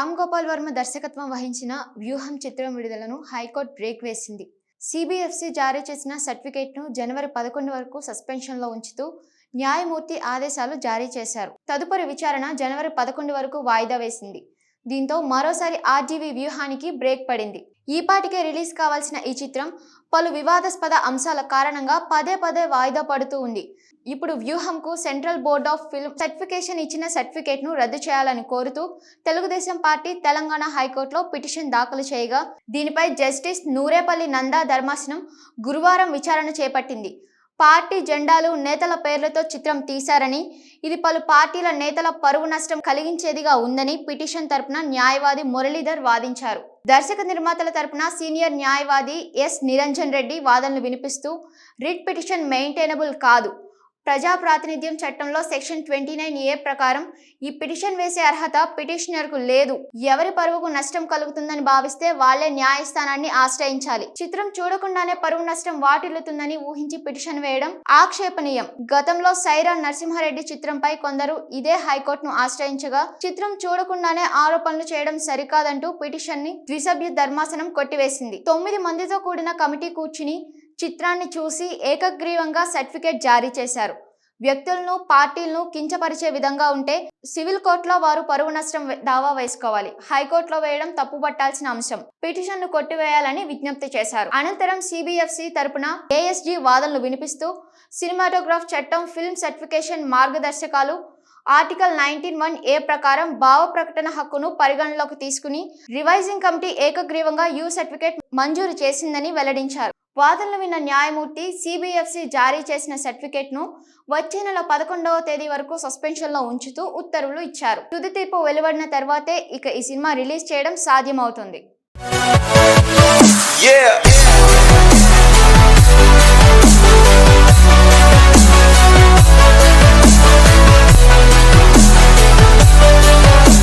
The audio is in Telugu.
రామ్ గోపాల్ వర్మ దర్శకత్వం వహించిన వ్యూహం చిత్రం విడుదలను హైకోర్టు బ్రేక్ వేసింది. సిబిఎఫ్సి జారీ చేసిన సర్టిఫికేట్ను జనవరి పదకొండు వరకు సస్పెన్షన్లో ఉంచుతూ న్యాయమూర్తి ఆదేశాలు జారీ చేశారు. తదుపరి విచారణ జనవరి పదకొండు వరకు వాయిదా వేసింది. దీంతో మరోసారి ఆర్జీవీ వ్యూహానికి బ్రేక్ పడింది. ఈపాటికే రిలీజ్ కావాల్సిన ఈ చిత్రం పలు వివాదాస్పద అంశాల కారణంగా పదే పదే వాయిదా పడుతూ ఉంది. ఇప్పుడు వ్యూహంకు central board of film certification ఇచ్చిన సర్టిఫికేట్ను రద్దు చేయాలని కోరుతూ తెలుగుదేశం పార్టీ తెలంగాణ హైకోర్టులో పిటిషన్ దాఖలు చేయగా దీనిపై జస్టిస్ నూరేపల్లి నందా ధర్మాసనం గురువారం విచారణ చేపట్టింది. పార్టీ జెండాలు నేతల పేర్లతో చిత్రం తీశారని ఇది పలు పార్టీల నేతల పరువు నష్టం కలిగించేదిగా ఉందని పిటిషన్ తరపున న్యాయవాది మురళీధర్ వాదించారు. దర్శక నిర్మాతల తరపున సీనియర్ న్యాయవాది ఎస్ నిరంజన్ రెడ్డి వాదనలు వినిపిస్తూ రిట్ పిటిషన్ మెయింటైనబుల్ కాదు. ప్రజా ప్రాతినిధ్యం చట్టంలో సెక్షన్ ట్వంటీ నైన్ ఏ ప్రకారం ఈ పిటిషన్ వేసే అర్హత పిటిషనర్కు లేదు. ఎవరి పరువుకు నష్టం కలుగుతుందని భావిస్తే వాళ్ళే న్యాయస్థానాన్ని ఆశ్రయించాలి. చిత్రం చూడకుండానే పరువు నష్టం వాటిల్లుతుందని ఊహించి పిటిషన్ వేయడం ఆక్షేపణీయం. గతంలో సైరా నరసింహారెడ్డి చిత్రంపై కొందరు ఇదే హైకోర్టును ఆశ్రయించగా చిత్రం చూడకుండానే ఆరోపణలు చేయడం సరికాదంటూ పిటిషన్ని ద్విసభ్య ధర్మాసనం కొట్టివేసింది. తొమ్మిది మందితో కూడిన కమిటీ కూర్చుని చిత్రాన్ని చూసి ఏకగ్రీవంగా సర్టిఫికేట్ జారీ చేశారు. వ్యక్తులను పార్టీలను కించపరిచే విధంగా ఉంటే సివిల్ కోర్టులో వారు పరువు నష్టం దావా వేసుకోవాలి. హైకోర్టులో వేయడం తప్పుపట్టాల్సిన అంశం. పిటిషన్ను కొట్టివేయాలని విజ్ఞప్తి చేశారు. అనంతరం సిబిఎఫ్సి తరపున ఏఎస్జీ వాదనలు వినిపిస్తూ సినిమాటోగ్రాఫ్ చట్టం ఫిల్మ్ సర్టిఫికేషన్ మార్గదర్శకాలు ఆర్టికల్ నైన్టీన్ వన్ ఏ ప్రకారం భావ ప్రకటన హక్కును పరిగణలోకి తీసుకుని రివైజింగ్ కమిటీ ఏకగ్రీవంగా యూ సర్టిఫికేట్ మంజూరు చేసిందని వెల్లడించారు. వాదనలు విన్న న్యాయమూర్తి సిబిఎఫ్సి జారీ చేసిన సర్టిఫికేట్ను వచ్చే నెల పదకొండవ తేదీ వరకు సస్పెన్షన్లో ఉంచుతూ ఉత్తర్వులు ఇచ్చారు. తుది తీర్పు వెలువడిన తర్వాతే ఇక ఈ సినిమా రిలీజ్ చేయడం సాధ్యమవుతుంది.